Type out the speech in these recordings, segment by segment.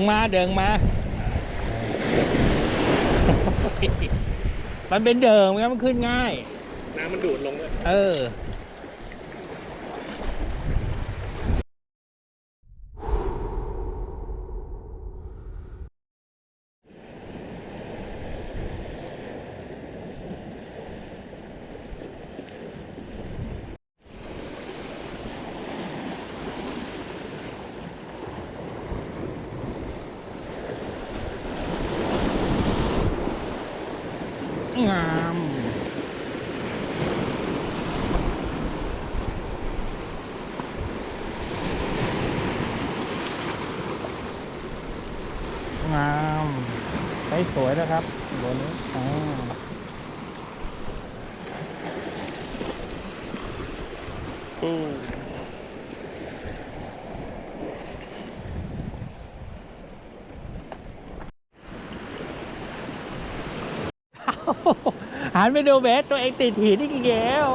เดิงมาเดิงมา มันเป็นเดิมครับมันขึ้นง่าย น้ำมันดูดลงเลย เออ งาม งามใช้ส วยนะครับตัวนี้อ่าอืมหันไปดูเบสตัวเองติดหินอีกแล้ว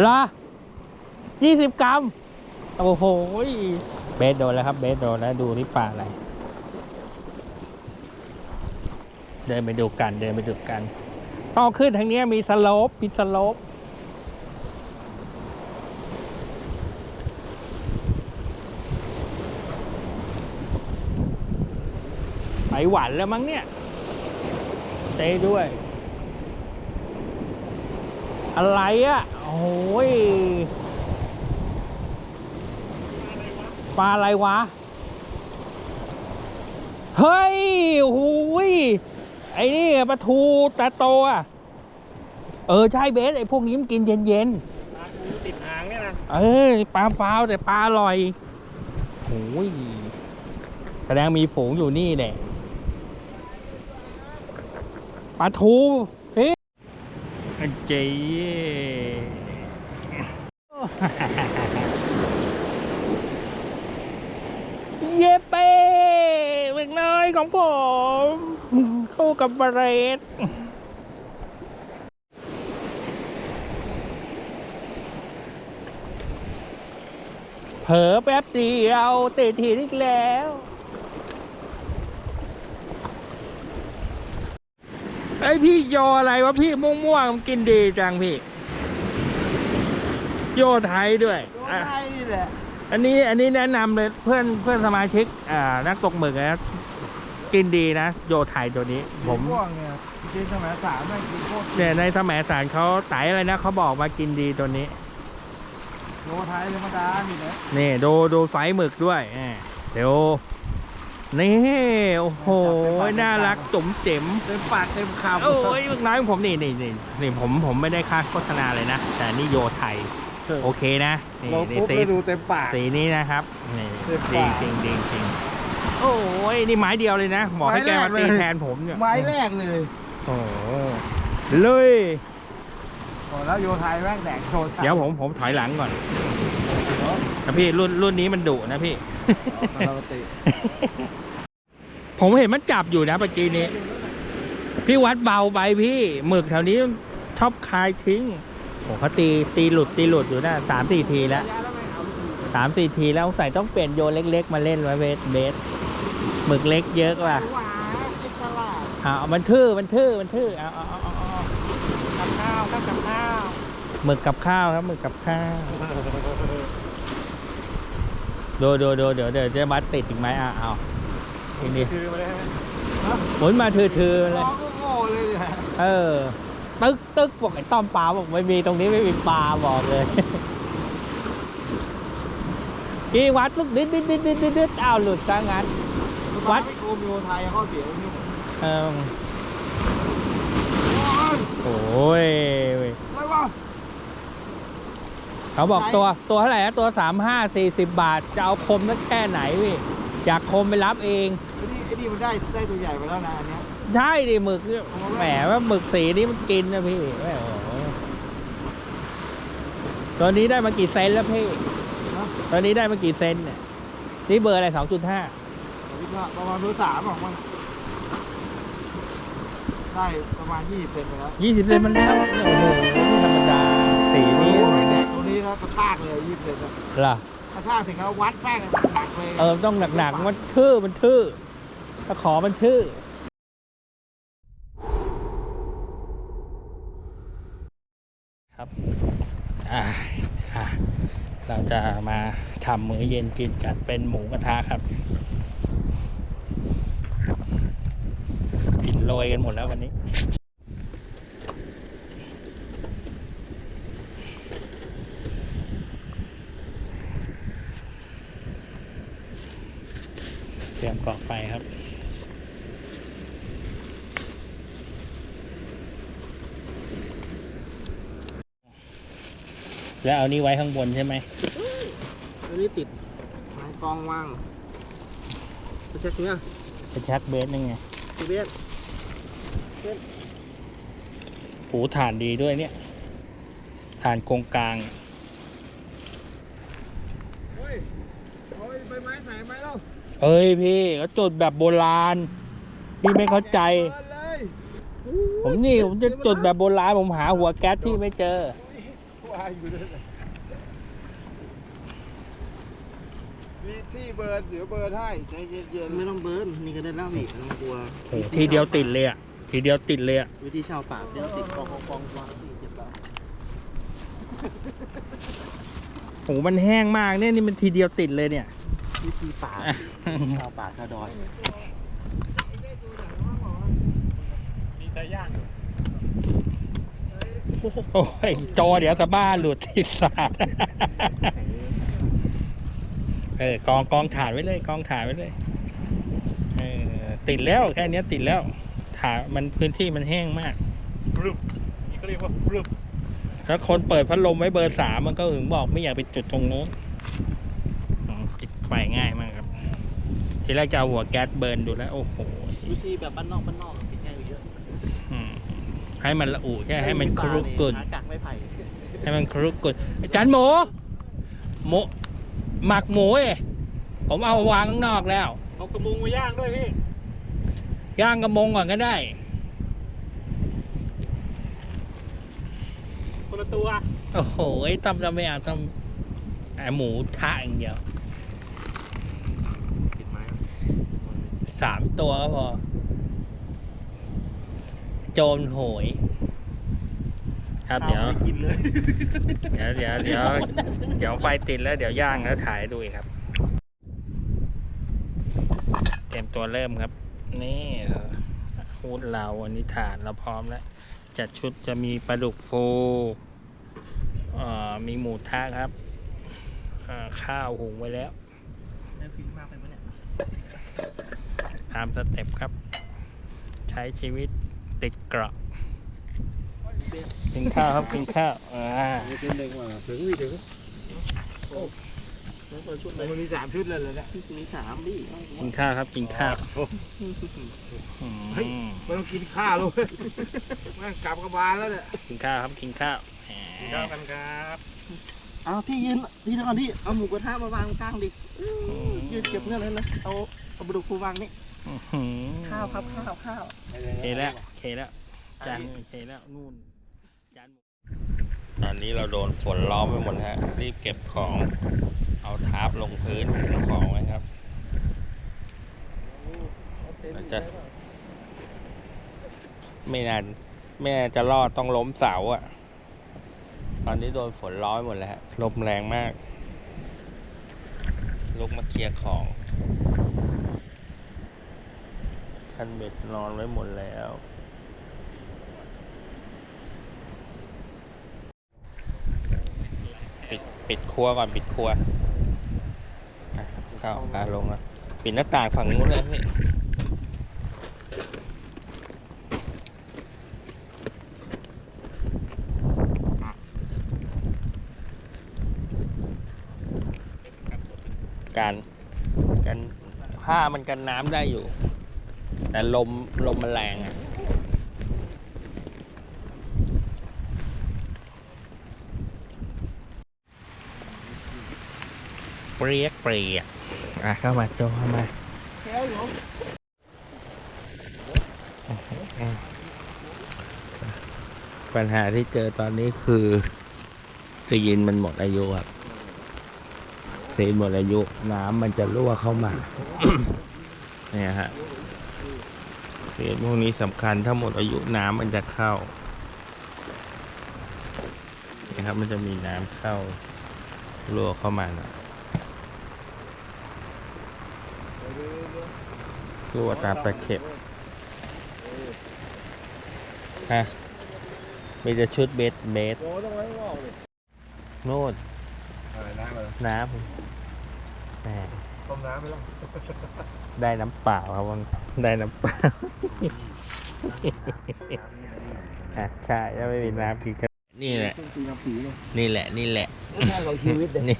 เหรอยี่สิบกรัม โอ้โหยเบสโดนแล้วครับ เบสโดนแล้ว ดูที่ป่าอะไร เดินไปดูกันเดินไปดูกันต้อขึ้นทางนี้มีสโลปมีสโลปไปหวานแล้วมั้งเนี่ยเตะด้วย อะไรอะ่ะโอ้ยปลาอะไรวะ เฮ้ยโอ้ย ไอ้นี่ปลาทูตาโตอะ เออ ใช่เบสไอ้พวกนี้มันกินเย็นปลาทูติดหางเนี่ยนะ ๆ เออปลาฟาวแต่ปลาอร่อยโอ้ยแสดงมีฝูงอยู่นี่แหละปลาทูเฮ้ยเจ๊เย้เป้เล็กน้อยของผม เข้ากับบาเรตเผลอแป๊บเดียวติดทีอีกแล้วไอยพี่โยอะไรวะพี่ม่วงๆมันกินดีจังพี่ โยไทยด้วยโดนอะไทยนี่แหละ อันนี้อันนี้แนะนำเลยเพื่อนเพื่อนสมาชิก อ่า นักตกหมึกนะ กินดีนะโยไทยตัวนี้ผมพวกเนี่ยกินสมัยสามไม่กินโคตรเนี่ยในสมัยสารเขาไตอะไรนะเขาบอกมากินดีตัวนี้ โลไทยธรรมดานี่แหละนี่ดูดูไฟหมึกด้วยแหมเดี๋ยวนี่โอ้โหน่ารักจุ๋มเจ๋ม เต็มปากเต็มคำโอ้ยลูกน้อยของผมนี่นี่นี่นี่ผมผมไม่ได้ค่าโฆษณาเลยนะ แต่นี่โยไทย โอเคนะนี่เรานี่ปุ๊บสีแล้วดูเต็มปาก สีนี้นะครับนี่เต็มจริงปากจริงจริงจริงโอ้ยนี่ไม้เดียวเลยนะบอกให้แกมาตีไม้แรกเลยแทนผมเนี่ยไม้แรกเลยโอ้โหเลยโอ้แล้วโยไทยแม่งแดกโชว์เดี๋ยวผมผมถอยหลังก่อนนะพี่รุ่นรุ่นนี้มันดุนะพี่ปกติผมเห็นมันจับอยู่นะเมื่อกี้นี้ พี่วัดเบาไปพี่หมึกแถวนี้ชอบคายทิ้งโอ้เขาตีตีหลุดตีหลุดอยู่นะสามสี่ทีแล้วยาแล้วไม่เอาลูกสามสี่ทีแล้วใส่ต้องเปลี่ยนโยนเล็ก ๆ มาเล่นไว้เบสเบส หมึกเล็กเยอะกว่าหวานไอ้สลัดเอามันทื่อมันทื่อมันทื่อเอาเอาเอาเอาเอากับข้าวข้าวกับข้าวหมึกกับข้าวครับหมึกกับข้าวดูดูดูเดี๋ยวเดี๋ยวจะมัดติดอีกไหมอะเอาทีนี้คือมาเลยไหมหมุนมาทื่อๆเลยน้องก็โง่เลยเนี่ยเออ ตึกตึกบอกไอ้ต้อมปลาบอกไม่มีตรงนี้ไม่มีปลาบอกเลยกี่วัดลูกดิดดิดดิดดิดดิดดิดอ้าวหลุดซะงั้น วัดไม่โกมโยไทยข้อเสียนี่เออโอ้ยโอ้ยไม่ว่าเขาบอกไหนตัวตัวเท่าไหร่นะตัวสามห้าสี่สิบบาท จะเอาคมสักแค่ไหนพี่อยากคมไปรับเองไอ้นี่ไอ้นี่มันได้ได้ตัวใหญ่ไปแล้วนะอันเนี้ยใช่ดิหมึกเนี่ยแหมว่าหมึกสีนี้มันกินนะพี่แหมโอ้โหตัวนี้ได้มากี่เซนแล้วพี่นะตัวนี้ได้มากี่เซนเนี่ย นี่เบอร์อะไรสองจุดห้า ผมคิดว่าประมาณเบอร์สามของมันได้ประมาณยี่สิบเซนไปแล้วยี่สิบเซนมันแล้วโอ้โหไม่ธรรมดาสีโอ้นี้ยแดกตัวนี้แล้วกระชากเลยยี่สิบเซนอะเหรอกระชากเสร็จแล้ววัดแป้งหนักเลยเออต้องหนักๆมันทื่อมันทื่อตะขอมันทื่อครับอ่าอะเราจะมาทำมื้อเย็นกินกันเป็นหมูกระทะครับ กิน โรยกันหมดแล้ววันนี้ เตรียมเกาะไฟครับแล้วเอานี่ไว้ข้างบนใช่ไหมอันนี้ติดไม้กองว่างกระชากเนี้ยไปชักเบสนึงไงทีเบี ยดหูฐานดีด้วยเนี่ย ฐานโครงกลางเฮ้ยเอาใบไม้ใส่ไหมเล่าเอ้ยพี่เขาจุดแบบโบราณ พี่ไม่เข้าใจ เปิดเลยผมนี่ผมจะจุดแบบโบราณผมหาหัวแก๊สพี่ไม่เจอ ว่าอยู่ด้วยมีที่เบิร์นเดี๋ยวเบิร์นให้ใจเย็นๆไม่ต้องเบิร์นนี่ก็ได้แล้วนี่ไม่ต้องกลัวโอ้โหทีเดียวติดเลยอะ ทีเดียวติดเลยอะวิธีชาวป่าเดี๋ยวติดกองกองกองวางสี่เจ็ดแล้วโอ้โหมันแห้งมากเนี่ยนี่มันทีเดียวติดเลยเนี่ย วิธีป่าชาวป่าชาวดอยมีใจย่างอยู่โอ้ยจอเดี๋ยวสะบ้าหลุดที่สาดเออกองกองถ่านไว้เลย กองถ่านไว้เลยเออติดแล้วแค่เนี้ยติดแล้ว ถ่านมันพื้นที่มันแห้งมากฟลุปนี่ก็เรียกว่าฟลุปแล้วคนเปิดพัดลมไว้เบอร์สามมันก็ถึงบอกไม่อยากไปจุดตรงนู้นอืมติดไฟง่ายมากครับ ทีแรกจะเอาหัวแก๊สเบิร์นดูแล้ว โอ้โหวิธีแบบบ้านนอกบ้านนอกติดง่ายกว่าเยอะอืมให้มันละอุแค่ให้มันครุกกุนหากากไม่ไผ่ให้มันครุกกุนอาจารย์หมูหมูหมักหมูเอ้ยผมเอาวางข้างนอกแล้วเอากระมุงมาย่างด้วยพี่ ย่างกระมงก่อนก็ได้คนละตัว โอ้โหต้มจะไม่เอาต้มไอหมูทะอย่างเดียวติดไม้สามตัวก็พอ โจรโหย ครับเดี๋ยวไม่กินเลย เดี๋ยวเดี๋ยวเดี๋ยวเดี๋ยวไฟติดแล้วเดี๋ยวย่างแล้วถ่ายให้ดูอีกครับ เตรียมตัวเริ่มครับ นี่ฮูดเราอันนี้ฐานเราพร้อมแล้ว จัดชุดจะมีปลาดุกฟูมีหมูทะครับ ข้าวหุงไว้แล้วตามสเต็ปครับ ใช้ชีวิตติดเกราะกินข้าวครับกินข้าวอ่าเป็นหนึ่งว่ะถึงไม่ถึง แล้วเปิดชุดไหนมันมีสามชุดเลยเหรอเนี่ยมีสามดิกินข้าวครับกินข้าวอืมเฮ้ยไม่ต้องกินข้าวเลยแม่งกลับกระบาลแล้วเนี่ยกินข้าวครับกินข้าวแหมข้าวกันครับเอาพี่ยืนพี่เดี๋ยวก่อนพี่เอาหมูกระทะมาวางกลางดิยืนเก็บเงินเลยนะเอาเอาบดุกฟูวางนี่อื้อหือข้าวครับข้าวข้าวโอเคแล้วโอเคแล้วจานโอเคแล้วนู่นจานตอนนี้เราโดนฝนล้อมไปหมดฮะรีบเก็บของ เอาทาร์ปลงพื้นคุมของไว้ครับเราจะ ไม่นานไม่นานจะรอดต้องล้มเสาอะตอนนี้โดนฝนร้อยหมดแล้วฮะลมแรงมาก ลุกมาเคลียร์ของคันเบ็ดนอนไว้หมดแล้วปิดปิดครัวก่อนปิดครัว เข้าขาลงแล้วปิดหน้าต่างฝั่งนู้นเลยพี่การกันผ้ามันกันน้ำได้อยู่ แต่ลมลมมันแรงอะเปรียกเปรียก อะเข้ามาโจเข้ามาแค่อยู่อืมปัญหาที่เจอตอนนี้คือซีนมันหมดอายุครับซีนหมดอายุน้ำมันจะรั่วเข้ามาเนี่ยฮะซีนพวกนี้สำคัญถ้าหมดอายุน้ำมันจะเข้านี่ครับมันจะมีน้ำเข้ารั่วเข้ามานะ รั่วตามตะเข็บฮะมีแต่ชุดเบสเบสโอ้ต้องไว้งอกเลยโน่นอะไรน้ำเลยน้ำแหมต้มน้ำไปแล้วได้น้ำเปล่าครับวังได้น้ำเปล่าอะใช่ถ้าไม่มีน้ำกินก็นี่แหละต้มตีน้ำผีเลยนี่แหละ นี่แหละแค่ของชีวิตเลยนี่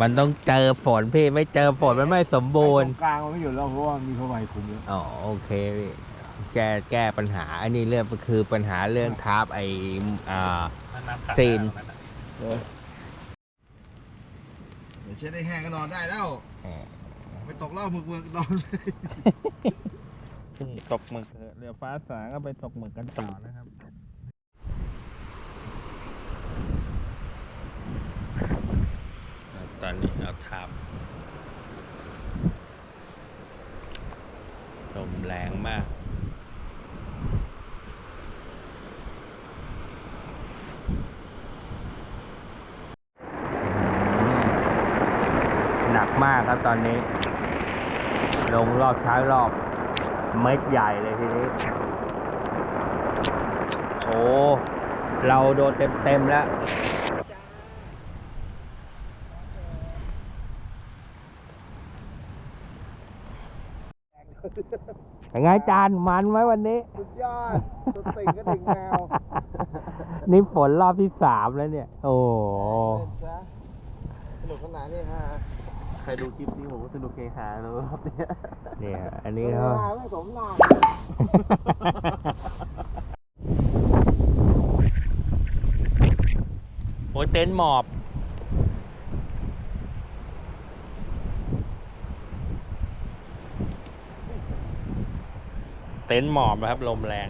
มันต้องเจอฝนพี่ไม่เจอฝนมันไม่สมบูรณ์กลางมันไม่อยู่แล้วเพราะว่ามีผ้าใบคลุมแล้วอ๋อโอเคพี่แก้แก้ปัญหา อันนี้เรื่องคือปัญหาเรื่องทับไออ่าน้ำตัดซีนได้แล้วะเดี๋ยวเช็ดได้แห้งก็นอนได้แล้วเออไม่ตกเหล่าหมึกเมือกนอนเลยตกหมึกเถอะเรือฟ้าสางก็ไปตกหมึกกันต่อนะครับ ตอนนี้เอาทับลมแรงมากหนักมากครับตอนนี้ ลงรอบช้ารอบ เม็ดใหญ่เลยทีนี้ โอ้ เราโดนเต็มๆแล้ว เป็นไงจานมันไหมวันนี้ สุดยอดสติงก็ถึงแมวนี่ฝนรอบที่สามแล้วเนี่ย โอ้โหเล่นซะสนุกขนาดนี้ฮะใครดูคลิปนี้ผมก็สนุกเฮฮาแล้วครับเนี่ยเนี่ย อันนี้เฮเขาฮาไม่สมหน้าโอ้ยเต็นท์หมอบ ต็นท์หมอบนะครับ ลมแรง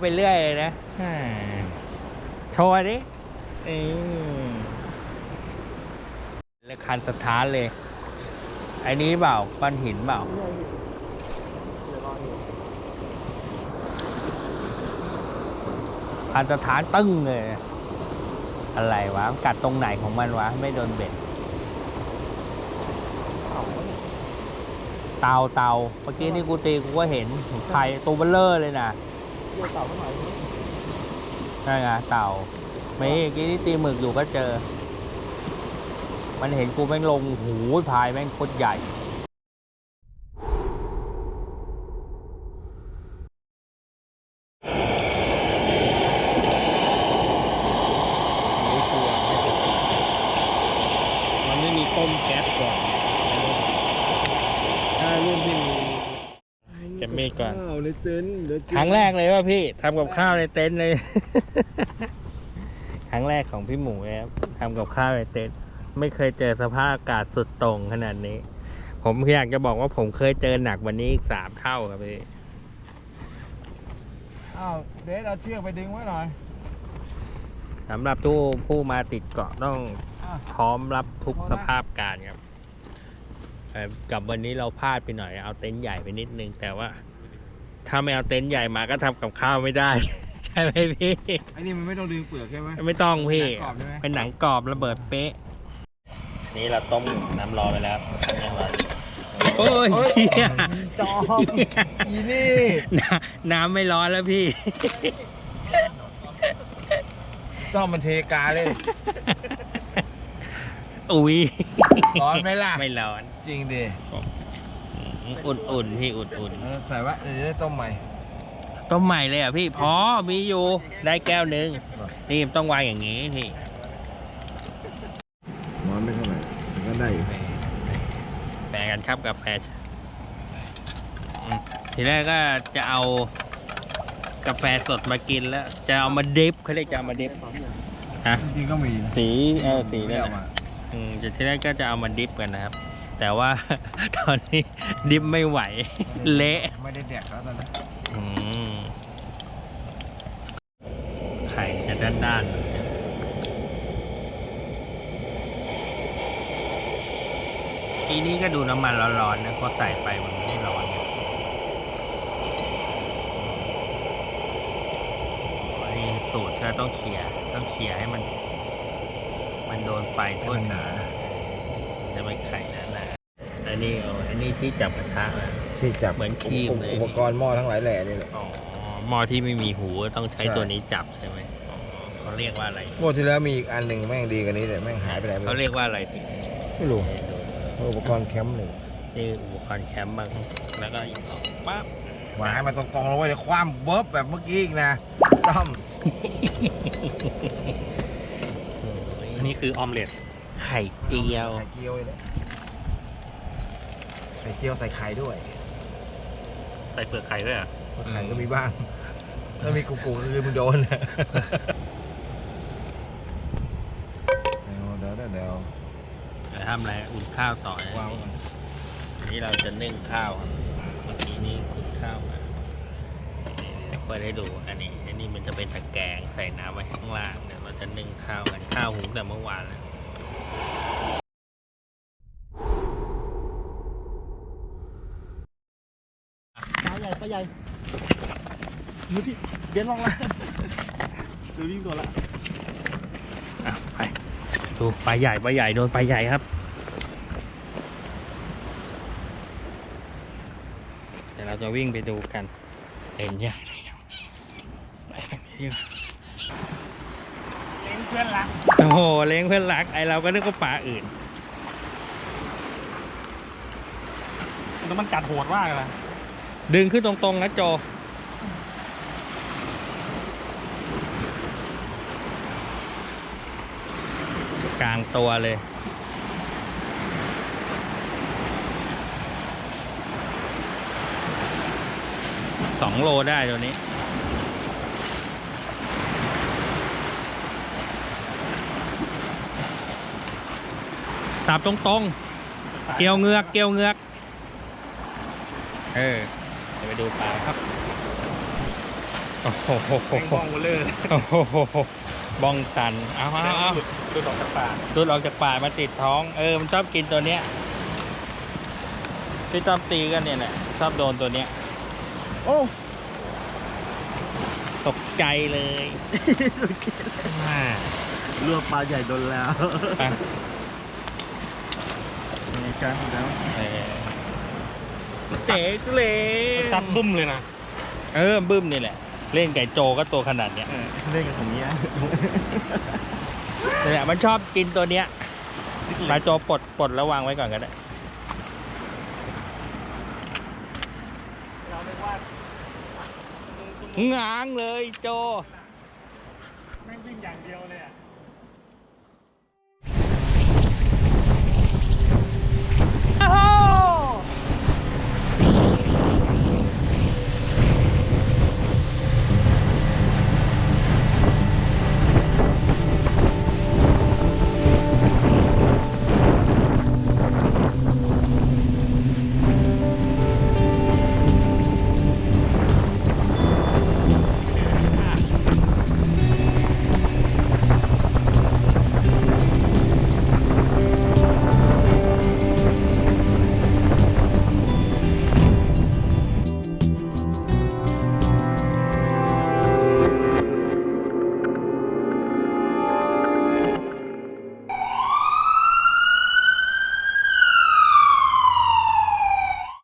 ไปเรื่อยเลยนะอ่าโชว์ดิเออเลยคันสถานเลย ไอ้นี้เปล่าก้อนหินเปล่าคันสถานตึ้งเลย อะไรวะ กัดตรงไหนของมันวะ ไม่โดนเบ็ดเตาเตาเมื่อกี้นี่กูตีกูก็เห็นไข่ตัวเบลเลอร์เลยนะ เกี่ยวเต่าเท่าไหร่นั่นไงเต่าไม่เมื่อกี้นี่ตีหมึกอยู่ก็เจอ มันเห็นกูแม่งลงหูยพายแม่งโคตรใหญ่มันไม่มีต้มแก๊สก่อนถ้ารุ่นที่มีเก็บมีดก่อนข้าว ในเต็นท์เดี๋ยวเจอครั้งแรกเลยว่าพี่ทำกับข้าวในเต็นท์เลย ครั้งแรกของพี่หมูเลยครับทำกับข้าวในเต็นท์ไม่เคยเจอสภาพอากาศสุดตรงขนาดนี้ ผมอยากจะบอกว่าผมเคยเจอหนักวันนี้อีกสามเท่าครับพี่อ้าวเดชเอาเชือกไปดึงไว้หน่อยสำหรับผู้ผู้มาติดเกาะต้องอะพร้อมรับทุกสภาพการครับเอ่อกับวันนี้เราพลาดไปหน่อย เอาเต็นท์ใหญ่ไปนิดนึง แต่ว่า ถ้าไม่เอาเต็นท์ใหญ่มาก็ทำกับข้าวไม่ได้ ใช่ไหมพี่ไอ้นี่มันไม่ต้องดึงเปลือกใช่ไหม ไม่ต้องพี่หนังกรอบใช่ไหม เป็นหนังกรอบระเบิดเป๊ะนี่เราต้มน้ำร้อนไปแล้วน้ำร้อนโอ้ยเฮ้ยเหี้ยจอมอีนี่น้ำน้ำไม่ร้อนแล้วพี่ จอมมันเทกาเลย อุ้ยร้อนไหมล่ะ ไม่ร้อน จริงดิอุ่ นๆพี่อุ่นเออใส่ไว่าเดี๋ยวจะได้ต้มใหม่ๆต้มใหม่เลยอะพี่พอมีอยู่ได้แก้วหนึ่งนี่ต้องวางอย่างนี้พี่ร้อนไม่เท่าไหร่แต่ก็ได้อยู่แบ่งกันครับกาแฟอืมทีแรกก็จะเอากาแฟสดมากินแล้ว จะเอามาดิฟเขาเรียกจะเอามาดิฟฮะจริงๆก็มีนะสีเออสีนั่นไม่เอาน่ะมาอืมจะทีแรกก็จะเอามาดิฟกันนะครับ แต่ว่า ตอนนี้ดิฟไม่ไหว เละไม่ได้แดกแล้วตอนนั้นอืมไข่จะด้านด้านๆทีนี้ก็ดูน้ำมันร้อนๆนะพอใส่ไปมันไม่ได้ร้อนนะโอ้ยสูตรก็ต้องเขี่ยต้องเขี่ยให้มัน มันโดนไฟทั่วถึงจะไม่ไข่นะ นะอันนี้เอาอันนี้ที่จับกระทะนะที่จับเหมือนครีมเลย อุปกรณ์หม้อทั้งหลายแหล่นี่แหละอ๋อหม้อที่ไม่มีหูต้องใช้ใช่ตัวนี้จับใช่ไหมอ๋อเขาเรียกว่าอะไรหม้อที่แล้วมีอีกอันหนึ่งแม่งดีกว่านี้เลยแม่งหายไปไหนไม่เขารู้เรียกว่าอะไรพี่ไม่รู้อุปกรณ์แคมป์หนึ่งนี่อุปกรณ์แคมป์บ้างแล้วก็อีกสองปั๊บวางให้มันตรงๆแล้วเว้ยเดี๋ยวคว่ำเบิร์บแบบเมื่อกี้อีกนะต้อมอันนี้คือออมเล็ตไข่เจียวไข่เจียวเลย ไข่เจียวใส่ไข่ด้วยใส่เปลือกไข่ด้วยอะไข่ก็มีบ้าง ถ้ามีกุกกุกก็คือมึงโดนเดี๋ยวเดี๋ยวเดี๋ยวจะทำอะไรอุ่นข้าวต่อนะวางไว้ก่อนอันนี้เราจะนึ่งข้าวครับเมื่อกี้นี้อุ่นข้าวมานี่เปิดให้ดูอันนี้อันนี้มันจะเป็นตะแกรงใส่น้ำไว้ข้างล่างเดี๋ยวเราจะนึ่งข้าวกันข้าวหุงแต่เมื่อวานแล้ว ปลาใหญ่ปลาใหญ่มือพี่เบียนลองละเดี๋ยววิ่งก่อนละอะไปดูปลาใหญ่ปลาใหญ่โดนปลาใหญ่ครับเดี๋ยวเราจะวิ่งไปดูกันเห็นใหญ่เลยครับไปทางนี้ดีกว่าเลี้ยงเพื่อนรักโอ้โหเลี้ยงเพื่อนรักไอเราก็นึกว่าปลาอื่นแล้วมันกัดโหดมากเลยนะ ดึงขึ้นตรงๆนะโจกลางตัวเลย สองโลได้ตัวนี้ตับตรงๆ เกี่ยวเงือก เกี่ยวเงือก เออ ดี๋ยวไปดูปลาครับ โอ้โหแมงมองเบลเลอร์โอ้โหบ้องตัน เอาเอาเอาดูดออกจากปากดูดออกจากป่ากมาติดท้อง เออ มันชอบกินตัวเนี้ยที่ชอบตีกันเนี่ยแหละชอบโดนตัวเนี้ย โอ้ตกใจเลยอ่าเรือปลาใหญ่โดนแล้วไปมีการแล้ว เออเสกเลยซัดบึ้มเลยนะ เออบึ้มนี่แหละ เล่นไก่โจก็ตัวขนาดเนี้ยเล่นกับผมเนี้ยนี่แหละมันชอบกินตัวเนี้ยปลาโจปลดปลดแล้ววางไว้ก่อนก็ได้เราเรียกว่าง้างเลยโจ